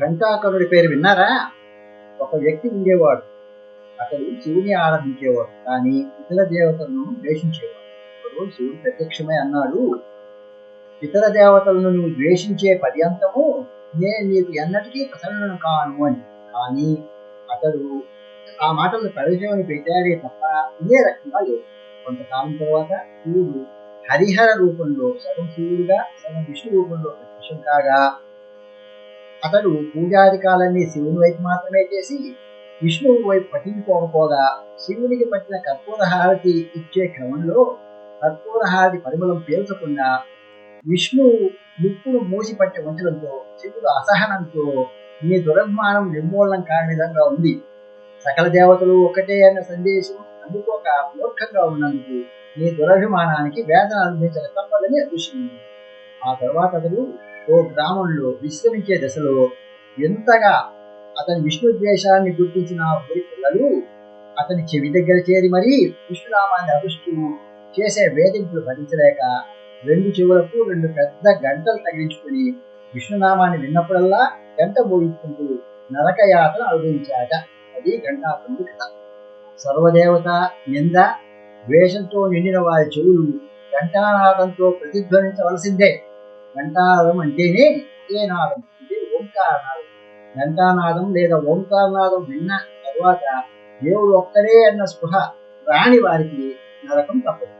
ఘంటాకరుడి పేరు విన్నారా? ఒక వ్యక్తి ఉండేవాడు. అతడు శివుని ఆరాధించేవాడు. కానీ ఇతర దేవతలను ద్వేషించేవాడు. ఒకరోజు శివుడు ప్రత్యక్షమై అన్నాడు ఇతర దేవతలను నువ్వు ద్వేషించే పర్యంతము నేను నీకు ఎన్నటికీ ప్రసన్నను కాను అని. కానీ అతడు ఆ మాటలను ప్రవేశమని పెట్టాడే తప్ప ఇదే రకంగా లేదు. కొంతకాలం తర్వాత శివుడు హరిహర రూపంలో సగం శివుడుగా సగం విష్ణు రూపంలో ప్రత్యక్షం కాగా అతడు పూజాధికాలన్నీ శివుని వైపు మాత్రమే చేసి విష్ణువు వైపు పట్టించుకోకపోగా శివునికి పట్టిన కర్పూర హారతి ఇచ్చే క్రమంలో కర్పూర హారతి పరిమళం పేల్చకుండా విష్ణువు ముక్కును మూసి పట్టి ఉంచడంతో శివుడు అసహనంతో మీ దురభిమానం నిర్మూలనం కాని విధంగా ఉంది. సకల దేవతలు ఒకటే అన్న సందేశం అందుకోక మూర్ఖంగా ఉన్నందుకు నీ దురభిమానానికి వేదన అనుభవించక తప్పదని అదృశ్యమైంది ఆ తర్వాత అతడు ఓ గ్రామంలో విశ్రమించే దశలో ఎంతగా అతని విష్ణు ద్వేషాన్ని గుర్తించిన పిల్లలు అతని చెవి దగ్గర చేరి మరీ విష్ణునామాన్ని అరుస్తూ చేసే వేధింపులు భరించలేక రెండు చెవులకు రెండు పెద్ద గంటలు తగిలించుకుని విష్ణునామాన్ని విన్నప్పుడల్లా గంట మోగించుకుంటూ నరకయాత్ర అనుభవించాట అది ఘంటాపండు కథ. సర్వదేవత నింద ద్వేషంతో నిండిన వారి చెవులు ఘంటానాదంతో ప్రతిధ్వనించవలసిందే. ఘంటానాదం అంటేనే ఏ నాదం ఇది ఓంకారనాదం. ఘంటానాదం లేదా ఓంకారనాదం విన్న తర్వాత దేవుడు ఒక్కడే అన్న స్పృహ రాని వారికి నరకం తప్పదు.